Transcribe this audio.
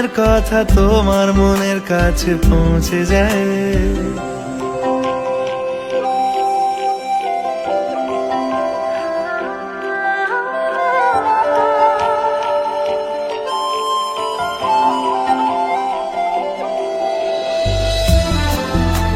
মনের কথা তোমার মনের কাছে পৌঁছে যায়।